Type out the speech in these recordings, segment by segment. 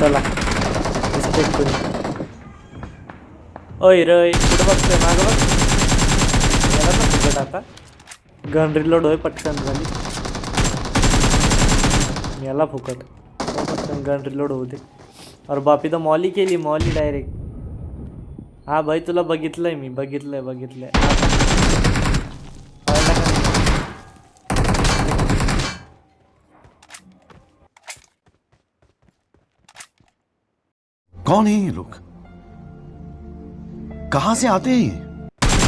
चला. रिस्पेक्ट करू. ओय रय कुठं बघतोय मागं बघ. याला ना फुकट आता गन रिलोड होय पटकन झाली. याला फुकट. पटकन गन रिलोड होऊ दे. अरे बापी तर मॉली केली मॉली डायरेक्ट हा भाई तुला बघितलंय मी बघितलंय बघितलंय कळलं का नाही? कौन है ये लोग? कहां से आते हैं ये?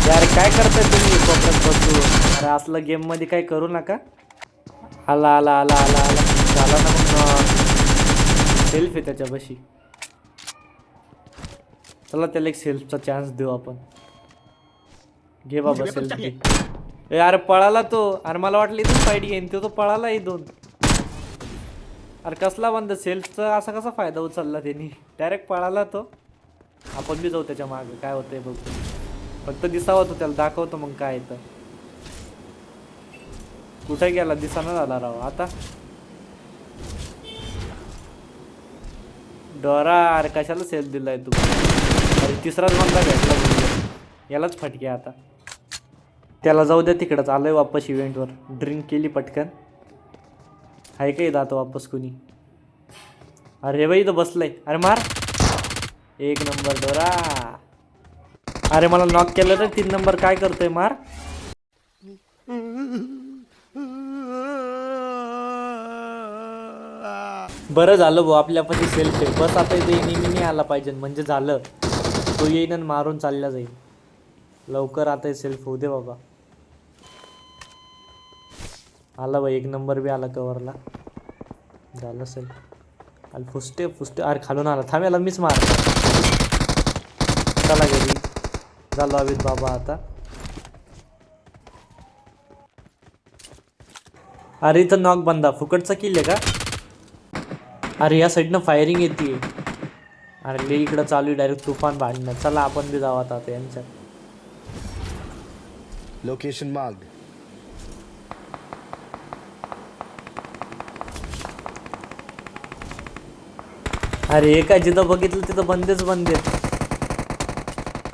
यार काय करताय तुम्ही कोपऱ्यात बसून? अरे असलं गेममध्ये काय करू नका. आला आला आला आला आला. झाला ना मग सेल्फ आहे त्याच्यापाशी. चला त्याला एक सेल्फचा चान्स देऊ आपण. घे बाबा सेल्फ घे ए अरे पळाला तो. अरे मला वाटलं इथून फाईट घेईन तो तो पळाला इथून. अरे कसला बंद सेल्सचा असा कसा फायदा उचलला त्यांनी? डायरेक्ट पळाला तो. आपण बी जाऊ त्याच्यामागे काय होतंय बघतो फक्त दिसावं तो त्याला दाखवतो मग काय येतं. कुठे गेला? दिसाना झाला राव. आता? डोरा अरे कशाला सेल दिलाय तू? अरे तिसराच बंदा भेटला यालाच फटके आता. त्याला जाऊ द्या तिकडंच. आलोय वापस इव्हेंटवर ड्रिंक केली पटकन. आहे का इथं आता वापस कुणी. अरे बाई इथं बसलंय. अरे मार. एक नंबर डोरा. अरे मला नॉक केलं तर तीन नंबर काय करतोय मार? बरं झालं भाऊ आपल्यापाशी सेल्फ आहे. बस आता इथे नेहमी नाही आला पाहिजे. म्हणजे झालं. तो येईन आणि मारून चालला जाईल. लवकर आता सेल्फ होऊ दे बाबा. आला बाई एक नंबर बी आला कवरला झालं असेल. अरे फुसते फुसते अरे खालून आला. थांबेला मीच मार चला घरी. झालो अभित बाबा आता. अरे इथं नॉक बंदा फुकटचा किल्ले का? अरे या साईडनं फायरिंग येते अरे ले इकडं चालू आहे. डायरेक्ट तुफान भांडणं. चला आपण बी जाऊ आता यांच्यात. लोकेशन माग अरे काय जिथं बघितलं तिथं बंदेच बंदे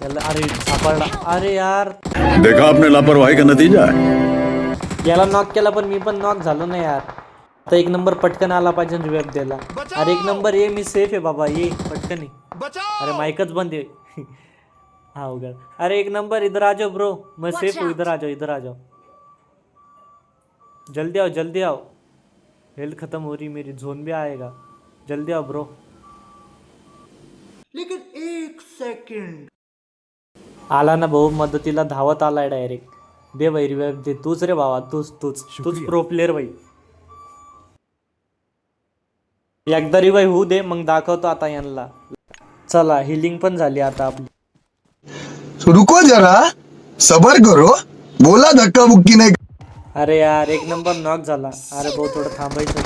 याला अरे सापडला. अरे यार. देखा आपने लापरवाही का नतीजा? है याला नॉक केला पण मी पण नॉक झालो ना यार. आता एक नंबर पटकन आला पाहिजे रिवेब द्यायला. अरे एक नंबर ये मी सेफ आहे बाबा. ये पटकन अरे माइकच बंद है हाँ उधर अरे एक नंबर इधर आ जाओ ब्रो मैं सेफ हूँ इधर आ जाओ इधर आ जाओ. जल्दी आओ जल्दी आओ. हेल्थ खत्म हो रही मेरी. जोन भी आएगा. जल्दी आओ ब्रो एक सेकंड आला ना भाऊ मदतीला धावत आलाय डायरेक्ट दे भाई रिवाइव दे. तूच रे भावा तूच तूच. तूच प्रो प्लेअर भाई एकदा रिवाइव होऊ दे मग दाखवतो आता यांना. चला हिलिंग पण झाली आता आपली. रुको जरा. सबर करो. बोला धक्का बुक्की नहीं. अरे यार एक नंबर नॉक झाला. अरे भाऊ थोडं थांबायचं.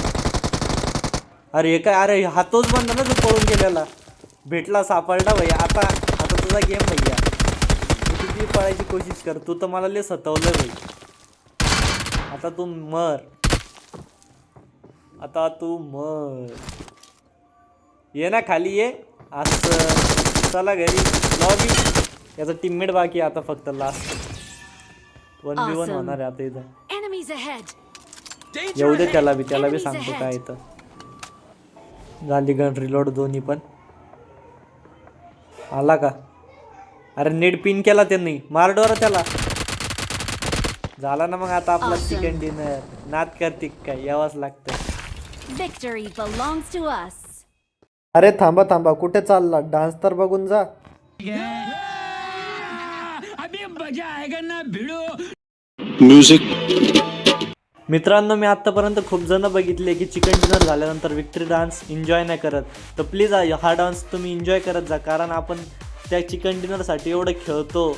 अरे हे काय अरे हा तोच बंद ना तू पळून गेलेला. भेटला सापडला भैया. आता आता तुझा गेम भैया. तू किती पळायची कोशिश कर. तू तर मला लय सतवलं भाई आता तू मर. आता तू मर. ये ना खाली ये. असं चला घरी. लॉबी याचा टीममेट बाकी आता फक्त लास्ट वन बी वन. होणार आहे आता इथं. येऊ दे त्याला बी त्याला बी सांगतो. काय इथं. झाली गन रिलोड दोन्ही पण. आला का? अरे नेट पिन केला त्यांनी. मारडोर त्याला. झाला ना मग आता आपला Awesome. चिकन डिनर नाद करते काय यावंच लागतं. Victory belongs to us. अरे थांबा थांबा. कुठे चालला? डान्स तर बघून जा. मित्रांनो मी आत्तापर्यंत खूप जण बघितले की चिकन डिनर झाल्यानंतर विक्ट्री डान्स एन्जॉय नाही करत. तर प्लीज हा डान्स तुम्ही एन्जॉय करत जा कारण आपण त्या चिकन डिनरसाठी एवढं खेळतो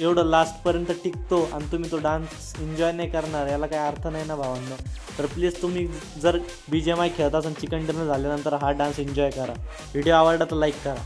एवढं लास्टपर्यंत टिकतो आणि तुम्ही तो डान्स एन्जॉय नाही करणार याला काही अर्थ नाही ना भावांनो. तर प्लीज तुम्ही जर बी जी एम आय खेळत असाल चिकन डिनर झाल्यानंतर हा डान्स एन्जॉय करा. व्हिडिओ आवडला तर लाईक करा.